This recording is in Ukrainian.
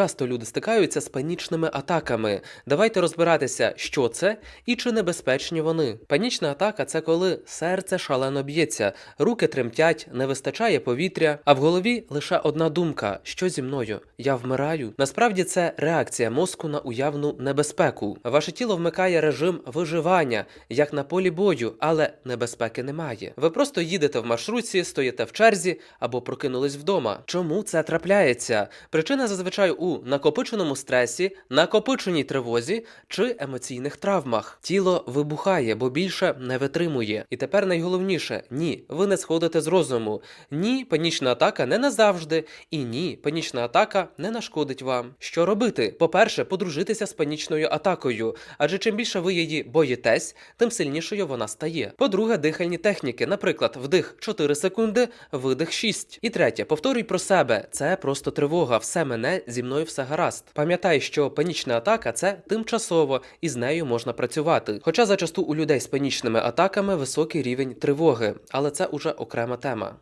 Часто люди стикаються з панічними атаками. Давайте розбиратися, що це і чи небезпечні вони. Панічна атака це коли серце шалено б'ється, руки тремтять, не вистачає повітря, а в голові лише одна думка: що зі мною? Я вмираю. Насправді це реакція мозку на уявну небезпеку. Ваше тіло вмикає режим виживання, як на полі бою, але небезпеки немає. Ви просто їдете в маршрутці, стоїте в черзі або прокинулись вдома. Чому це трапляється? Причина зазвичай у накопиченому стресі, накопиченій тривозі чи емоційних травмах. Тіло вибухає, бо більше не витримує. І тепер найголовніше: ні, ви не сходите з розуму. Ні, панічна атака не назавжди. І ні, панічна атака не нашкодить вам. Що робити? По-перше, подружитися з панічною атакою, адже чим більше ви її боїтесь, тим сильнішою вона стає. По-друге, дихальні техніки, наприклад, вдих 4 секунди, видих 6. І третє, повторюй про себе. Це просто тривога. Все мене зі мною все гаразд. Пам'ятай, що панічна атака це тимчасово, і з нею можна працювати. Хоча зачасту у людей з панічними атаками високий рівень тривоги, але це уже окрема тема.